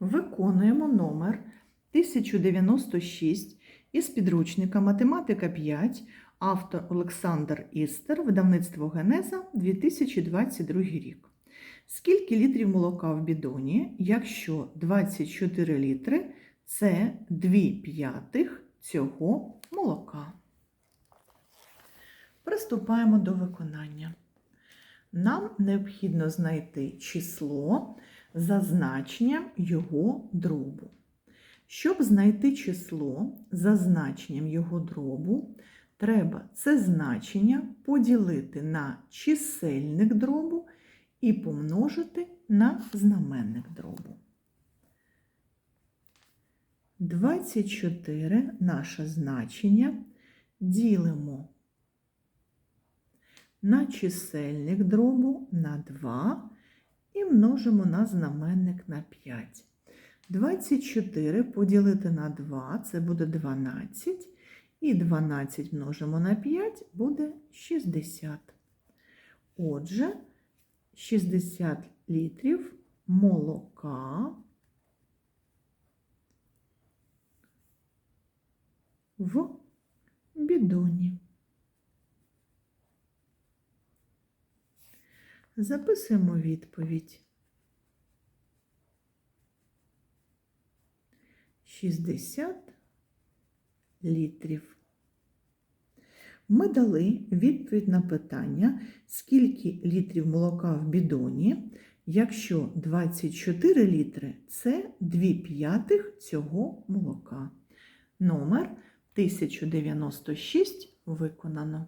Виконуємо номер 1096 із підручника Математика 5, автор Олександр Істер, видавництво Генеза 2022 рік. Скільки літрів молока в бідоні, якщо 24 літри це 2 п'ятих цього молока? Приступаємо до виконання. Нам необхідно знайти число за значенням його дробу. Щоб знайти число за значенням його дробу, треба це значення поділити на чисельник дробу і помножити на знаменник дробу. 24 наше значення ділимо на чисельник дробу на 2 і множимо на знаменник на 5. 24 поділити на 2 це буде 12. І 12 множимо на 5 буде 60. Отже, 60 літрів молока в бідоні. Записуємо відповідь. 60 літрів. Ми дали відповідь на питання, скільки літрів молока в бідоні, якщо 24 літри це 2 п'ятих цього молока. Номер 1096 виконано.